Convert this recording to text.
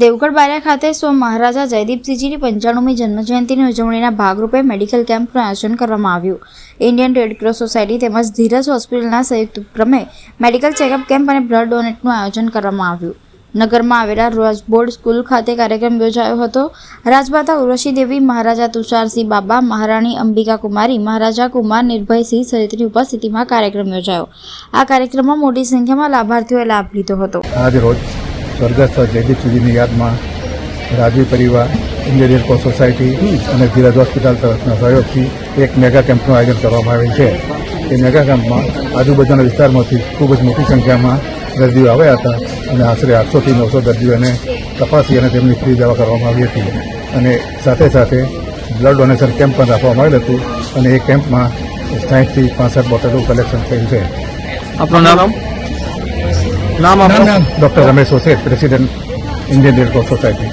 દેવગઢ બારિયા ખાતે સ્વ મહારાજા જયદીપસિંહજીની પંચાણુમી જન્મજયંતિની ઉજવણીના ભાગરૂપે મેડિકલ કેમ્પનું આયોજન કરવામાં આવ્યું. ઇન્ડિયન રેડક્રોસ સોસાયટી તેમજ ધીરજ હોસ્પિટલના સંયુક્ત ઉપક્રમે મેડિકલ ચેકઅપ કેમ્પ અને બ્લડ ડોનેટનું આયોજન કરવામાં આવ્યું. નગરમાં આવેલા રાજબોર્ડ સ્કૂલ ખાતે કાર્યક્રમ યોજાયો હતો. રાજમાતા ઉર્વશી દેવી, મહારાજા તુષારસિંહ બાબા, મહારાણી અંબિકા કુમારી, મહારાજા કુમાર નિર્ભયસિંહ સહિતની ઉપસ્થિતિમાં કાર્યક્રમ યોજાયો. આ કાર્યક્રમમાં મોટી સંખ્યામાં લાભાર્થીઓએ લાભ લીધો હતો. આજ રોજ સ્વર્ગસ્થ જયદીપસિંહજીની યાદમાં રાજવી પરિવાર ઇન્ડિયન રેડક્રોસ સોસાયટી અને ધીરજ હોસ્પિટલ તરફના સહયોગથી એક મેગા કેમ્પનું આયોજન કરવામાં આવેલ છે. એ મેગા કેમ્પમાં આજુબાજુના વિસ્તારમાંથી ખૂબ જ મોટી સંખ્યામાં દર્દીઓ આવ્યા હતા અને આશરે આઠસોથી નવસો દર્દીઓને તપાસી અને તેમની ફ્રી દવા કરવામાં આવી હતી. અને સાથે સાથે બ્લડ ડોનેશન કેમ્પ પણ રાખવામાં આવેલ હતું અને એ કેમ્પમાં સાહીઠથી પાસઠ બોટલો કલેક્શન થયું છે. આપણું નામ? નામ આપનું doctor Ramesh ઓસેટ president Indian red cross society